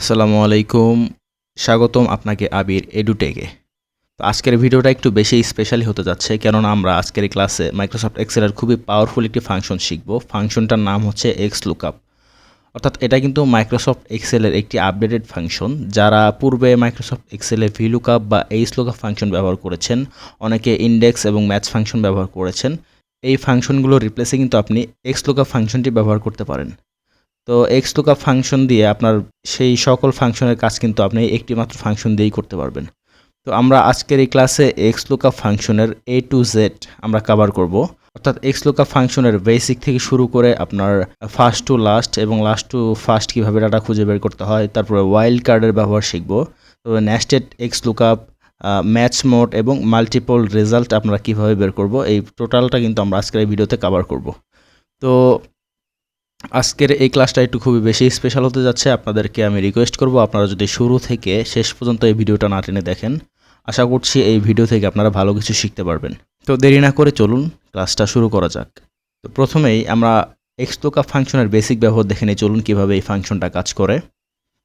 আসসালামু আলাইকুম। স্বাগতম আপনাকে আবির এডুটেকে। তো আজকের ভিডিওটা একটু বেশি স্পেশালি হতে যাচ্ছে, কেননা আমরা আজকের ক্লাসে মাইক্রোসফট এক্সেলের খুবই পাওয়ারফুল একটি ফাংশন শিখব। ফাংশনটার নাম হচ্ছে এক্স লুকআপ অর্থাৎ এটা কিন্তু মাইক্রোসফট এক্সেলের একটি আপডেটেড ফাংশন যারা পূর্বে মাইক্রোসফট এক্সেলে ভি লুকআপ বা এইচ লুকআপ ফাংশন ব্যবহার করেছেন, অনেকে ইন্ডেক্স এবং ম্যাথস ফাংশন ব্যবহার করেছেন, এই ফাংশনগুলো রিপ্লেসে কিন্তু আপনি এক্স লুকআপ ফাংশনটি ব্যবহার করতে পারেন। তো এক্স লুকআপ ফাংশন দিয়ে আপনার সেই সকল ফাংশনের কাজ কিন্তু আপনি একটি মাত্র ফাংশন দিয়েই করতে পারবেন। তো আমরা আজকের এই ক্লাসে এক্স লুকআপ ফাংশনের এ টু জেড আমরা কভার করব। অর্থাৎ এক্স লুকআপ ফাংশনের বেসিক থেকে শুরু করে আপনার ফার্স্ট টু লাস্ট এবং লাস্ট টু ফার্স্ট কীভাবে ডাটা খুঁজে বের করতে হয়, তারপরে ওয়াইল্ড কার্ডের ব্যবহার শিখব। তারপরে nested X lookup match mode এবং মাল্টিপল রেজাল্ট আপনারা কীভাবে বের করব, এই টোটালটা কিন্তু আমরা আজকের এই ভিডিওতে কভার করব। তো আজকের এই ক্লাসটা একটু খুবই বেশি স্পেশাল হতে যাচ্ছে। আপনাদেরকে আমি রিকোয়েস্ট করব আপনারা যদি শুরু থেকে শেষ পর্যন্ত এই ভিডিওটা না টেনে দেখেন, আশা করছি এই ভিডিও থেকে আপনারা ভালো কিছু শিখতে পারবেন। তো দেরি না করে চলুন, ক্লাসটা শুরু করা যাক। তো প্রথমেই আমরা এক্সলোকা ফাংশনের বেসিক ব্যবহার দেখে নিই, চলুন কীভাবে এই ফাংশনটা কাজ করে।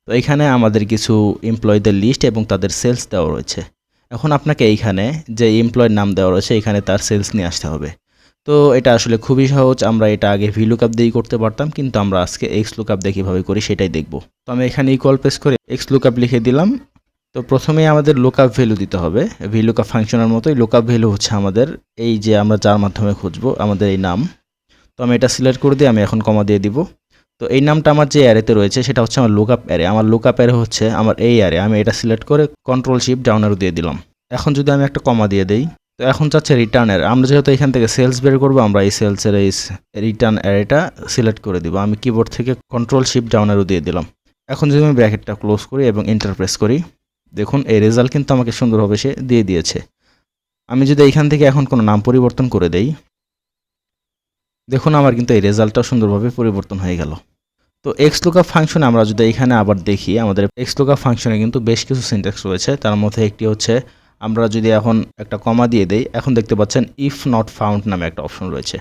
তো এখানে আমাদের কিছু এমপ্লয়ীদের লিস্ট এবং তাদের সেলস দেওয়া রয়েছে। এখন আপনাকে এইখানে যে এমপ্লয়ের নাম দেওয়া রয়েছে, এখানে তার সেলস নিয়ে আসতে হবে। তো এটা আসলে খুবই সহজ, আমরা এটা আগে ভি লুকআপ দিয়েই করতে পারতাম, কিন্তু আমরা আজকে এক্স লুকআপ দিয়ে কীভাবে করি, সেটাই দেখব। তো আমি এখানে ইকুয়াল প্রেস করে এক্স লুকআপ লিখে দিলাম। তো প্রথমেই আমাদের লুকআপ ভ্যালু দিতে হবে। ভি লুকআপ ফাংশনের মতোই লুকআপ ভ্যালু হচ্ছে আমাদের এই যে আমরা যার মাধ্যমে খুঁজবো, আমাদের এই নাম। তো আমি এটা সিলেক্ট করে দিয়ে আমি এখন কমা দিয়ে দিব। তো এই নামটা আমার যে অ্যারেতে রয়েছে, সেটা হচ্ছে আমার লুকআপ অ্যারে আমার লুকআপ অ্যারে হচ্ছে আমার এই অ্যারে আমি এটা সিলেক্ট করে কন্ট্রোল শিপ ডাউনারও দিয়ে দিলাম। এখন যদি আমি একটা কমা দিয়ে দিই তো এখন চাচ্ছে রিটার্নের। আমরা যেহেতু এখান থেকে সেলস বের করব, আমরা এই সেলসের এই রিটার্ন অ্যারেটা সিলেক্ট করে দিব। আমি কিবোর্ড থেকে কন্ট্রোল শিপ ডাউনারও দিয়ে দিলাম। এখন যদি আমি ব্র্যাকেটটা ক্লোজ করি এবং ইন্টারপ্রেস করি, দেখুন এই রেজাল্ট কিন্তু আমাকে সুন্দরভাবে সে দিয়ে দিয়েছে। আমি যদি এইখান থেকে এখন কোনো নাম পরিবর্তন করে দেই, দেখুন আমার কিন্তু এই রেজাল্টটা সুন্দরভাবে পরিবর্তন হয়ে গেল। তো এক্স লুকআপ ফাংশনে আমরা যদি এখানে আবার দেখি, আমাদের এক্স লুকআপ ফাংশনে কিন্তু বেশ কিছু সিনট্যাক্স রয়েছে। তার মধ্যে একটি হচ্ছে আমরা যদি এখন একটা কমা দিয়ে দেই, এখন দেখতে পাচ্ছেন ইফ নট ফাউন্ড নামে একটা অপশন রয়েছে।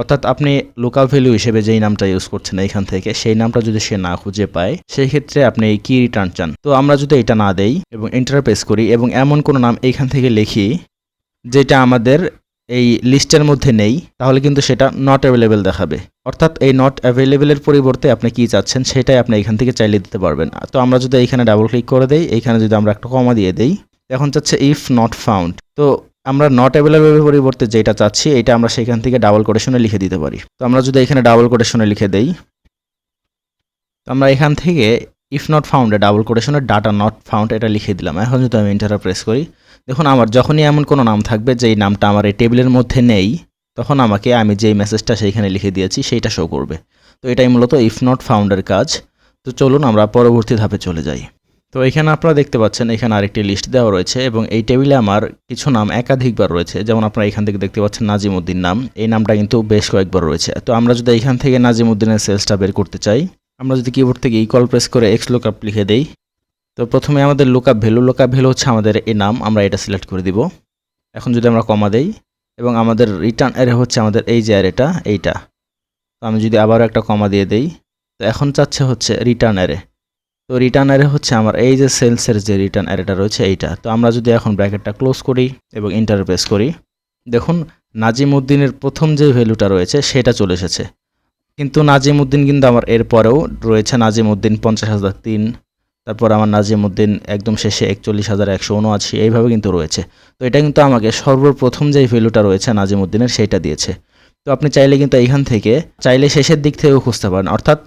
অর্থাৎ আপনি লোকাল ভ্যালু হিসেবে যেই নামটা ইউজ করছেন এইখান থেকে, সেই নামটা যদি সে না খুঁজে পায়, সেই ক্ষেত্রে আপনি কি রিটার্ন চান? তো আমরা যদি এটা না দেই এবং ইন্টারপ্রেস করি এবং এমন কোনো নাম এইখান থেকে লিখি, যেটা আমাদের এই লিস্টের মধ্যে নেই, তাহলে কিন্তু সেটা নট অ্যাভেলেবেল দেখাবে। অর্থাৎ এই নট অ্যাভেলেবেলের পরিবর্তে আপনি কি চাচ্ছেন, সেটাই আপনি এখান থেকে চাইলে দিতে পারবেন। তো আমরা যদি এইখানে ডাবল ক্লিক করে দেই, এইখানে যদি আমরা একটা কমা দিয়ে দেই এখন চাচ্ছে ইফ নট ফাউন্ড তো আমরা নট অ্যাভেলেবলের পরিবর্তে যেটা চাচ্ছি, এটা আমরা সেখান থেকে ডাবল কোটেশনে লিখে দিতে পারি। তো আমরা যদি এখানে ডাবল কোটেশনে লিখে দেই, তো আমরা এখান থেকে ইফ নট ফাউন্ডে ডাবল কোটেশনে ডাটা নট ফাউন্ড এটা লিখে দিলাম। এখন যদি আমি ইন্টারা প্রেস করি, দেখুন আমার যখনই এমন কোনো নাম থাকবে যেই নামটা আমার এই টেবিলের মধ্যে নেই, তখন আমাকে আমি যেই মেসেজটা সেইখানে লিখে দিয়েছি সেইটা শো করবে। তো এটাই মূলত ইফ নট ফাউন্ডের কাজ। তো চলুন আমরা পরবর্তী ধাপে চলে যাই। তো এখানে আপনারা দেখতে পাচ্ছেন, এখানে আরেকটি লিস্ট দেওয়া রয়েছে এবং এই টেবিলে আমার কিছু নাম একাধিকবার রয়েছে। যেমন আপনারা এখান থেকে দেখতে পাচ্ছেন নাজিমুদ্দিন নাম। এই নামটা কিন্তু বেশ কয়েকবার রয়েছে। তো আমরা যদি এখান থেকে নাজিমুদ্দিনের সেলসটা বের করতে চাই, আমরা যদি কিবোর্ড থেকে ইকল প্রেস করে এক্স লুকআপ লিখে দেই, তো প্রথমে আমাদের লুকআপ ভ্যালু লুকআপ ভ্যালু হচ্ছে আমাদের এই নাম, আমরা এটা সিলেক্ট করে দিব। এখন যদি আমরা কমা দেই, এবং আমাদের রিটার্ন অ্যারে হচ্ছে আমাদের এই যে অ্যারেটা এইটা। তো আমি যদি আবারও একটা কমা দিয়ে দেই, তো এখন চাচ্ছে হচ্ছে রিটার্ন অ্যারে তো রিটার্ন অ্যারে হচ্ছে আমার এই যে সেলসের যে রিটার্ন অ্যারেটা রয়েছে এইটা। তো আমরা যদি এখন ব্র্যাকেটটা ক্লোজ করি এবং ইন্টারপ্রেস করি, দেখুন নাজিমুদ্দিনের প্রথম যে ভ্যালুটা রয়েছে সেটা চলে এসেছে। কিন্তু নাজিমুদ্দিন কিন্তু আমার এরপরেও রয়েছে নাজিমুদ্দিন পঞ্চাশ হাজার তিন, তারপর আমার নাজিমুদ্দিন একদম শেষে একচল্লিশ হাজার একশো উনআশি, এইভাবে কিন্তু রয়েছে। তো এটা কিন্তু আমাকে সর্বপ্রথম যেই ভ্যালুটা রয়েছে নাজিমুদ্দিনের, সেইটা দিয়েছে। তো আপনি চাইলে কিন্তু এইখান থেকে, চাইলে শেষের দিক থেকেও খুঁজতে পারেন। অর্থাৎ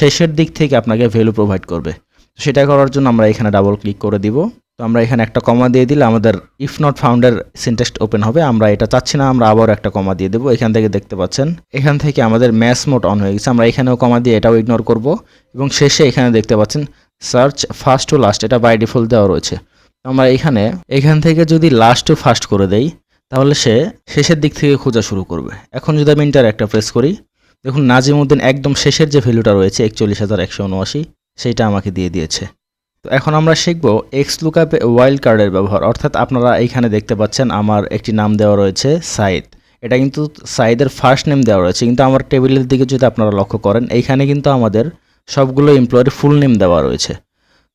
শেষের দিক থেকে আপনাকে ভ্যালু প্রোভাইড করবে। সেটা করার জন্য আমরা এখানে ডাবল ক্লিক করে দিব। তো আমরা এখানে একটা কমা দিয়ে দিলে আমাদের ইফ নট ফাউন্ডের সিনটেক্সট ওপেন হবে। আমরা এটা চাচ্ছি না, আমরা আবার একটা কমা দিয়ে দেবো। এখান থেকে দেখতে পাচ্ছেন, এখান থেকে আমাদের ম্যাস মোড অন হয়ে গেছে। আমরা এখানেও কমা দিয়ে এটাও ইগনোর করব। এবং শেষে এখানে দেখতে পাচ্ছেন সার্চ ফার্স্ট টু লাস্ট এটা বাই ডিফল্ট দেওয়া রয়েছে। আমরা এখানে, এখান থেকে যদি লাস্ট টু ফার্স্ট করে দেই তাহলে সে শেষের দিক থেকে খোঁজা শুরু করবে। এখন যদি আমি ইন্টার একটা প্রেস করি, দেখুন নাজিমুদ্দিন একদম শেষের যে ভ্যালুটা রয়েছে একচল্লিশ হাজার একশো উনআশি, সেইটা আমাকে দিয়ে দিয়েছে। তো এখন আমরা শিখব এক্স লুকআপে ওয়াইল্ড কার্ডের ব্যবহার। অর্থাৎ আপনারা এইখানে দেখতে পাচ্ছেন আমার একটি নাম দেওয়া রয়েছে সাইদ। এটা কিন্তু সাইদের ফার্স্ট নেম দেওয়া রয়েছে। কিন্তু আমার টেবিলের দিকে যদি আপনারা লক্ষ্য করেন, এইখানে কিন্তু আমাদের সবগুলো এমপ্লয়ের ফুল নেম দেওয়া রয়েছে।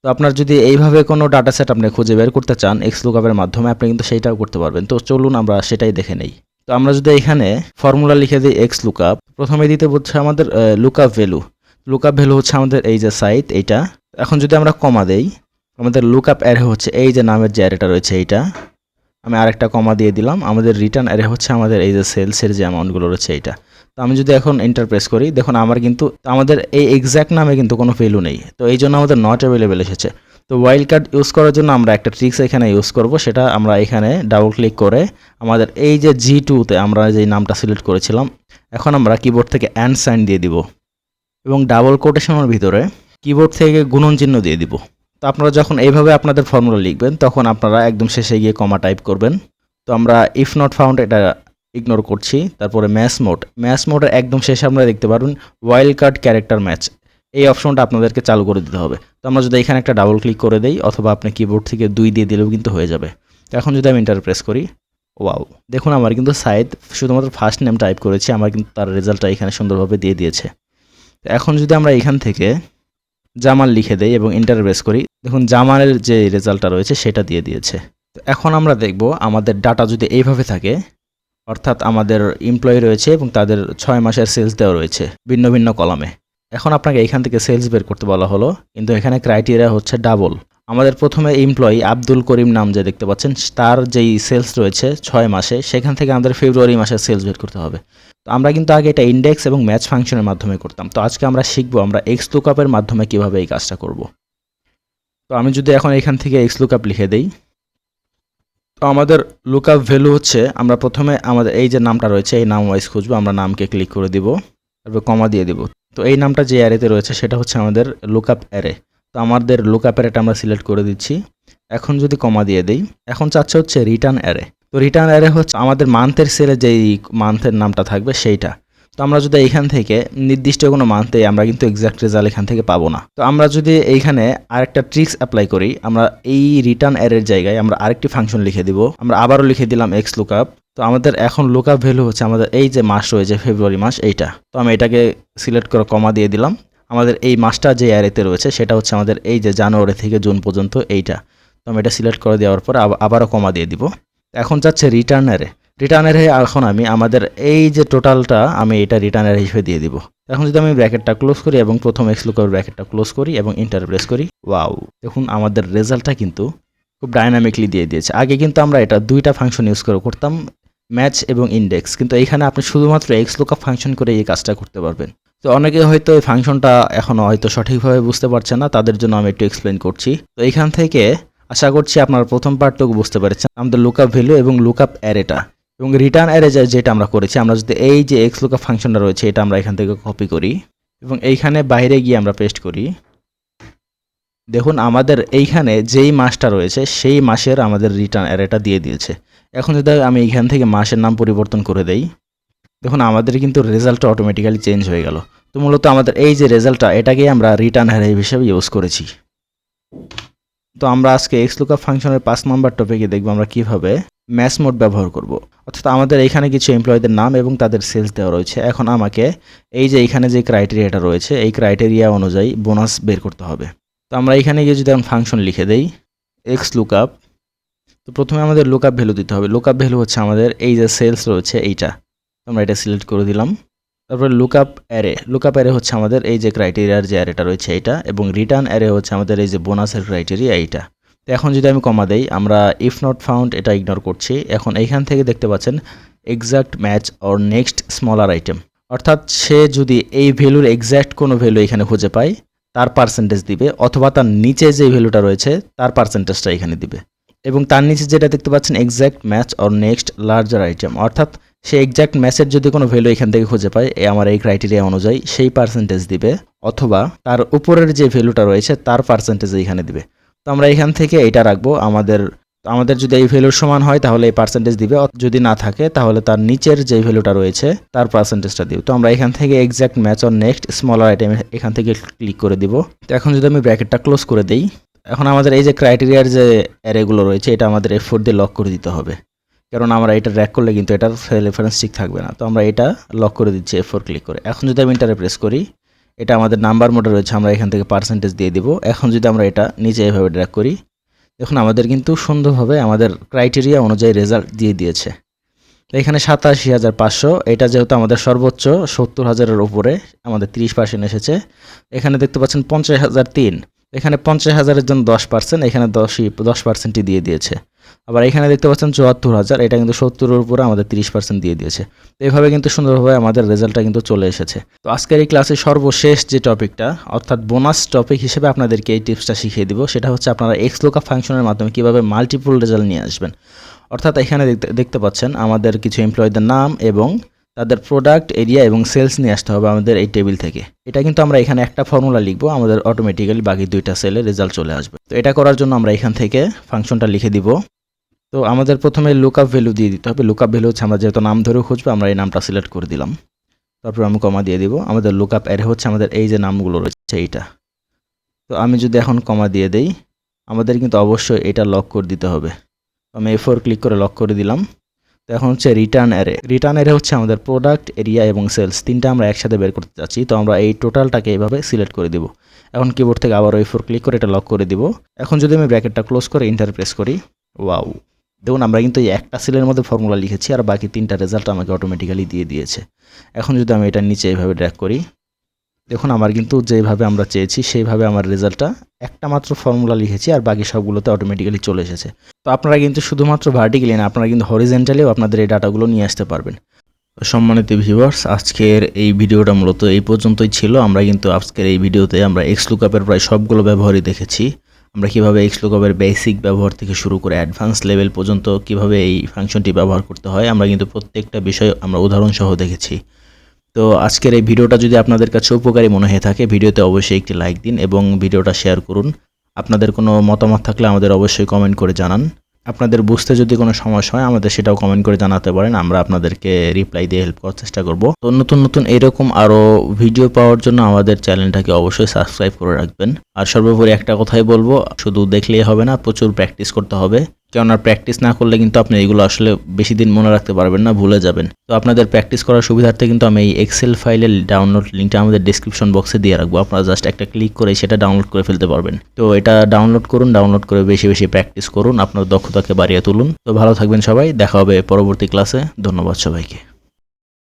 তো আপনার যদি এইভাবে কোনো ডাটা সেট আপনি খুঁজে বের করতে চান এক্স লুকআপের মাধ্যমে, আপনি কিন্তু সেইটাও করতে পারবেন। তো চলুন আমরা সেটাই দেখে নেই। তো আমরা যদি এখানে ফর্মুলা লিখে দিই এক্স লুকআপ প্রথমে দিতে হচ্ছে আমাদের লুকআপ ভ্যালু লুকআপ ভ্যালু হচ্ছে আমাদের এই যে সাইট এইটা। এখন যদি আমরা কমা দেই, আমাদের লুকআপ অ্যারে হচ্ছে এই যে নামের যে অ্যারেটা রয়েছে এইটা। আমি আরেকটা কমা দিয়ে দিলাম। আমাদের রিটার্ন অ্যারে হচ্ছে আমাদের এই যে সেলসের যে অ্যামাউন্টগুলো রয়েছে এইটা। তো আমি যদি এখন ইন্টারপ্রেস করি, দেখুন আমার কিন্তু আমাদের এই এক্স্যাক্ট নামে কিন্তু কোনো ভ্যালু নেই। তো এই জন্য আমাদের নট অ্যাভেলেবেল এসেছে। তো ওয়াইল্ড কার্ড ইউজ করার জন্য আমরা একটা ট্রিক্স এখানে ইউজ করব, সেটা আমরা এখানে ডাবল ক্লিক করে আমাদের এই যে জি টুতে আমরা যে নামটা সিলেক্ট করেছিলাম, এখন আমরা কিবোর্ড থেকে অ্যান্ড সাইন দিয়ে দিব। এবং ডাবল কোটেশনের ভিতরে কিবোর্ড থেকে গুণন চিহ্ন দিয়ে দিব। তো আপনারা যখন এইভাবে আপনাদের ফর্মুলা লিখবেন, তখন আপনারা একদম শেষে গিয়ে কমা টাইপ করবেন। তো আমরা ইফ নট ফাউন্ড এটা ইগনোর করছি। তারপরে ম্যাচ মোড ম্যাচ মোডের একদম শেষে আমরা দেখতে পারবেন ওয়াইল্ড কার্ড ক্যারেক্টার ম্যাচ এই অপশনটা আপনাদেরকে চালু করে দিতে হবে। তো আমরা যদি এখানে একটা ডাবল ক্লিক করে দেই, অথবা আপনি কিবোর্ড থেকে দুই দিয়ে দিলেও কিন্তু হয়ে যাবে। এখন যদি আমি ইন্টার প্রেস করি ওয়াও দেখুন, আমার কিন্তু সাইদ শুধুমাত্র ফার্স্ট নেম টাইপ করেছি, আমার কিন্তু তার রেজাল্টটা এখানে সুন্দরভাবে দিয়ে দিয়েছে। তো এখন যদি আমরা এখান থেকে জামাল লিখে দেই এবং ইন্টার প্রেস করি, দেখুন, জামালের যে রেজাল্টটা রয়েছে, সেটা দিয়ে দিয়েছে। তো এখন আমরা দেখব, আমাদের ডাটা যদি এইভাবে থাকে অর্থাৎ আমাদের এমপ্লয়ি রয়েছে এবং তাদের ছয় মাসের সেলস দেওয়া রয়েছে ভিন্ন ভিন্ন কলামে। এখন আপনাকে এখান থেকে সেলস বের করতে বলা হলো, কিন্তু এখানে ক্রাইটেরিয়া হচ্ছে ডাবল আমাদের প্রথমে এমপ্লয়ি আব্দুল করিম নাম যে দেখতে পাচ্ছেন, তার যেই সেলস রয়েছে ছয় মাসে, সেখান থেকে আমাদের ফেব্রুয়ারি মাসের সেলস বের করতে হবে। তো আমরা কিন্তু আগে এটা ইন্ডেক্স এবং ম্যাচ ফাংশনের মাধ্যমে করতাম। তো আজকে আমরা শিখব আমরা এক্স লুকআপের মাধ্যমে কীভাবে এই কাজটা করব। তো আমি যদি এখন এখান থেকে এক্স লুকআপ লিখে দেই তো আমাদের লুকআপ ভ্যালু হচ্ছে, আমরা প্রথমে আমাদের এই যে নামটা রয়েছে, এই নাম ওয়াইজ খুঁজবো, আমরা নামকে ক্লিক করে দিব, তারপর কমা দিয়ে দিব। তো এই নামটা যে অ্যারেতে রয়েছে, সেটা হচ্ছে আমাদের লুকআপ অ্যারে তো আমাদের লুকআপ অ্যারেটা আমরা সিলেক্ট করে দিচ্ছি। এখন যদি কমা দিয়ে দিই, এখন চাচ্ছে হচ্ছে রিটার্ন অ্যারে তো রিটার্ন অ্যারে হচ্ছে আমাদের মান্থের সেলে যেই মান্থের নামটা থাকবে, সেইটা। তো আমরা যদি এইখান থেকে নির্দিষ্ট কোনো মান্থে আমরা কিন্তু এক্সাক্ট রেজাল্ট এখান থেকে পাবো না। তো আমরা যদি এইখানে আরেকটা ট্রিক্স অ্যাপ্লাই করি, আমরা এই রিটার্ন অ্যারের জায়গায় আমরা আরেকটি ফাংশন লিখে দিব। আমরা আবারও লিখে দিলাম এক্স লুকআপ তো আমাদের এখন লুকআপ ভ্যালু হচ্ছে আমাদের এই যে মাস রয়েছে ফেব্রুয়ারি মাস, এইটা। তো আমি এটাকে সিলেক্ট করে কমা দিয়ে দিলাম। আমাদের এই মাসটা যে অ্যারেতে রয়েছে, সেটা হচ্ছে আমাদের এই যে জানুয়ারি থেকে জুন পর্যন্ত এইটা। তো আমি এটা সিলেক্ট করে দেওয়ার পর আবারও কমা দিয়ে দিব। এখন যাচ্ছে রিটার্ন অ্যারে রিটার্নের হয়ে এখন আমি আমাদের এই যে টোটালটা আমি এটা রিটার্নের হিসেবে দিয়ে দিব। এখন যদি আমি ব্র্যাকেটটা ক্লোজ করি এবং প্রথম এক্স লুকের ব্র্যাকেটটা ক্লোজ করি এবং ইন্টার প্রেস করি ওয়াও দেখুন, আমাদের রেজাল্টটা কিন্তু খুব ডাইনামিকলি দিয়ে দিয়েছে। আগে কিন্তু আমরা এটা দুইটা ফাংশন ইউজ করে করতাম ম্যাচ এবং ইন্ডেক্স কিন্তু এখানে আপনি শুধুমাত্র এক্স লুকআপ ফাংশন করে এই কাজটা করতে পারবেন। তো অনেকে হয়তো এই ফাংশনটা এখনও হয়তো সঠিকভাবে বুঝতে পারছে না, তাদের জন্য আমি একটু এক্সপ্লেন করছি। তো এখান থেকে আশা করছি আপনার প্রথম পার্টটুকু বুঝতে পেরেছেন। আমাদের লুকআপ ভ্যালু এবং লুকআপ অ্যারেটা এবং রিটার্ন অ্যারে যেটা আমরা করেছি, আমরা যদি এই যে এক্স লুকআপ ফাংশনটা রয়েছে, এটা আমরা এখান থেকে কপি করি এবং এইখানে বাইরে গিয়ে আমরা পেস্ট করি। দেখুন, আমাদের এইখানে যেই মাসটা রয়েছে, সেই মাসের আমাদের রিটার্ন অ্যারেটা দিয়ে দিয়েছে। এখন যদি আমি এইখান থেকে মাসের নাম পরিবর্তন করে দেই, দেখুন, আমাদের কিন্তু রেজাল্টটা অটোমেটিক্যালি চেঞ্জ হয়ে গেল। তো মূলত আমাদের এই যে রেজাল্টটা এটাকেই আমরা রিটার্ন অ্যারে হিসেবে ইউজ করেছি। তো আমরা আজকে এক্স লুকআপ ফাংশনের পাঁচ নাম্বার টপিকে দেখব আমরা কীভাবে। ম্যাচ মোড ব্যবহার করব। অর্থাৎ আমাদের এখানে কিছু এমপ্লয়ীদের নাম এবং তাদের সেলস দেওয়া রয়েছে। এখন আমাকে এই যে এখানে যে ক্রাইটেরিয়াটা রয়েছে, এই ক্রাইটেরিয়া অনুযায়ী বোনাস বের করতে হবে। তো আমরা এখানে গিয়ে যদি ফাংশন লিখে দেই এক্স লুকআপ তো প্রথমে আমাদের লুকআপ ভ্যালু দিতে হবে। লুকআপ ভ্যালু হচ্ছে আমাদের এই যে সেলস রয়েছে এইটা। আমরা এটা সিলেক্ট করে দিলাম। তারপরে লুকআপ অ্যারে লুকআপ অ্যারে হচ্ছে আমাদের এই যে ক্রাইটেরিয়ার যে অ্যারেটা রয়েছে এইটা এবং রিটার্ন অ্যারে হচ্ছে আমাদের এই যে বোনাসের ক্রাইটেরিয়া এইটা। তো এখন যদি আমি কমা দেই, আমরা ইফ নট ফাউন্ড এটা ইগনোর করছি। এখন এইখান থেকে দেখতে পাচ্ছেন exact match or next smaller item অর্থাৎ সে যদি এই ভ্যালুর এক্স্যাক্ট কোনো ভ্যালু এখানে খুঁজে পায়, তার পার্সেন্টেজ দিবে, অথবা তার নিচে যে ভ্যালুটা রয়েছে, তার পার্সেন্টেজটা এখানে দিবে। এবং তার নিচে যেটা দেখতে পাচ্ছেন exact match or next larger item অর্থাৎ সে এক্স্যাক্ট ম্যাচের যদি কোনো ভ্যালু এখান থেকে খুঁজে পায়, এ আমার এই ক্রাইটেরিয়া অনুযায়ী সেই পার্সেন্টেজ দিবে, অথবা তার উপরের যে ভ্যালুটা রয়েছে, তার পার্সেন্টেজ এখানে দিবে। তো আমরা এখান থেকে এটা রাখব। আমাদের আমাদের যদি এই ভ্যালুর সমান হয়, তাহলে এই পার্সেন্টেজ দিবে। যদি না থাকে, তাহলে তার নিচের যে ভ্যালুটা রয়েছে, তার পার্সেন্টেজটা দিবে তো আমরা এখান থেকে exact match or next smaller item এখান থেকে ক্লিক করে দিব। তো এখন যদি আমি ব্র্যাকেটটা ক্লোজ করে দিই, এখন আমাদের এই যে ক্রাইটেরিয়ার যে অ্যারেগুলো রয়েছে, এটা আমাদের এফ দিয়ে লক করে দিতে হবে। কারণ আমরা এটা র্যাক করলে কিন্তু এটার রেফারেন্স ঠিক থাকবে না। তো আমরা এটা লক করে দিচ্ছি এফ ক্লিক করে। এখন যদি আমি ইন্টারে প্রেস করি এটা আমাদের নাম্বার মোডে রয়েছে, আমরা এখান থেকে পার্সেন্টেজ দিয়ে দিব। এখন যদি আমরা এটা নিচে এভাবে ড্র্যাগ করি, দেখুন আমাদের কিন্তু সুন্দরভাবে আমাদের ক্রাইটেরিয়া অনুযায়ী রেজাল্ট দিয়ে দিয়েছে। এখানে সাতাশি হাজার পাঁচশো, এটা যেহেতু আমাদের সর্বোচ্চ, সত্তর হাজারের উপরে আমাদের তিরিশ পার্সেন্ট এসেছে। এখানে দেখতে পাচ্ছেন পঞ্চাশ হাজার তিন, এখানে পঞ্চাশ হাজারের জন্য দশ পার্সেন্ট এখানে দশই, দশ পার্সেন্টই দিয়ে দিয়েছে। আবার এখানে দেখতে পাচ্ছেন চুয়াত্তর হাজার, এটা কিন্তু সত্তরের উপরে আমাদের তিরিশ পার্সেন্ট দিয়ে দিয়েছে। তো এইভাবে কিন্তু সুন্দরভাবে আমাদের রেজাল্টটা কিন্তু চলে এসেছে। তো আজকের এই ক্লাসে সর্বশেষ যে টপিকটা, অর্থাৎ বোনাস টপিক হিসেবে আপনাদেরকে এই টিপসটা শিখিয়ে দিব, সেটা হচ্ছে আপনারা এক্স লোকা ফাংশনের মাধ্যমে কীভাবে মাল্টিপল রেজাল্ট নিয়ে আসবেন। অর্থাৎ এখানে দেখতে দেখতে পাচ্ছেন আমাদের কিছু এমপ্লয়ীদের নাম এবং তাদের প্রোডাক্ট এরিয়া এবং সেলস নিয়ে আসতে হবে আমাদের এই টেবিল থেকে। এটা কিন্তু আমরা এখানে একটা ফর্মুলা লিখব, আমাদের অটোমেটিক্যালি বাকি দুইটা সেলে রেজাল্ট চলে আসবে। তো এটা করার জন্য আমরা এখান থেকে ফাংশনটা লিখে দিব। তো আমাদের প্রথমে লুকআপ ভ্যালু দিয়ে দিতে হবে। লুকআপ ভ্যালু হচ্ছে আমরা যেহেতু নাম ধরে খুঁজবো, আমরা এই নামটা সিলেক্ট করে দিলাম। তারপর আমি কমা দিয়ে দিব। আমাদের লুকআপ অ্যারে হচ্ছে আমাদের এই যে নামগুলো রয়েছে, এইটা। তো আমি যদি এখন কমা দিয়ে দেই, আমাদের কিন্তু অবশ্যই এটা লক করে দিতে হবে। আমি এ ফোর ক্লিক করে লক করে দিলাম। তো এখন হচ্ছে রিটার্ন অ্যারে রিটার্ন অ্যারে হচ্ছে আমাদের প্রোডাক্ট এরিয়া এবং সেলস তিনটা আমরা একসাথে বের করতে চাচ্ছি। তো আমরা এই টোটালটাকে এইভাবে সিলেক্ট করে দিব। এখন কিবোর্ড থেকে আবার ওই ফোর ক্লিক করে এটা লক করে দিব। এখন যদি আমি ব্র্যাকেটটা ক্লোজ করে ইন্টার প্রেস করি ওয়াও দেখুন, আমরা কিন্তু এই একটা সেলের মধ্যে ফর্মুলা লিখেছি আর বাকি তিনটা রেজাল্ট আমাকে অটোমেটিক্যালি দিয়ে দিয়েছে। এখন যদি আমি এটা নিচে এইভাবে ড্র্যাক করি, দেখুন, আমার কিন্তু যেভাবে আমরা চেয়েছি, সেইভাবে আমার রেজাল্টটা একটা মাত্র ফর্মুলা লিখেছি আর বাকি সবগুলোতে অটোমেটিক্যালি চলে এসেছে। তো আপনারা কিন্তু শুধুমাত্র ভার্টিক্যালি না, আপনারা কিন্তু হরিজেন্টালিও আপনাদের এই ডাটাগুলো নিয়ে আসতে পারবেন। সম্মানিত ভিউয়ার্স আজকের এই ভিডিওটা মূলত এই পর্যন্তই ছিল। আমরা কিন্তু আজকের এই ভিডিওতে আমরা এক্স লুকআপের প্রায় সবগুলো ব্যবহারই দেখেছি। আমরা কীভাবে এক্স লুকআপের বেসিক ব্যবহার থেকে শুরু করে অ্যাডভান্স লেভেল পর্যন্ত কীভাবে এই ফাংশনটি ব্যবহার করতে হয়, আমরা কিন্তু প্রত্যেকটা বিষয় আমরা উদাহরণসহ দেখেছি। তো আজকের এই ভিডিওটা যদি আপনাদের কাছে উপকারী মনে হয়ে থাকে, ভিডিওতে অবশ্যই একটি লাইক দিন এবং ভিডিওটা শেয়ার করুন। আপনাদের কোনো মতামত থাকলে আমাদের অবশ্যই কমেন্ট করে জানান। আপনাদের বুঝতে যদি কোনো সমস্যা হয়, আমাদের সেটাও কমেন্ট করে জানাতে পারেন, আমরা আপনাদেরকে রিপ্লাই দিয়ে হেল্প করার চেষ্টা করব। তো নতুন নতুন এরকম আরও ভিডিও পাওয়ার জন্য আমাদের চ্যানেলটাকে অবশ্যই সাবস্ক্রাইব করে রাখবেন। আর সর্বোপরি একটা কথাই বলব, শুধু দেখলেই হবে না, প্রচুর প্র্যাকটিস করতে হবে। কেননা প্র্যাকটিস না করলে কিন্তু আপনি এগুলো আসলে বেশি দিন মনে রাখতে পারবেন না, ভুলে যাবেন। তো আপনাদের প্র্যাকটিস করার সুবিধার্থে কিন্তু আমি এই এক্সেল ফাইলের ডাউনলোড লিঙ্কটা আমাদের ডিসক্রিপশন বক্সে দিয়ে রাখব। আপনারা জাস্ট একটা ক্লিক করে সেটা ডাউনলোড করে ফেলতে পারবেন। তো এটা ডাউনলোড করুন ডাউনলোড করে বেশি বেশি প্র্যাকটিস করুন, আপনার দক্ষতাকে বাড়িয়ে তুলুন। তো ভালো থাকবেন সবাই, দেখা হবে পরবর্তী ক্লাসে ধন্যবাদ সবাইকে।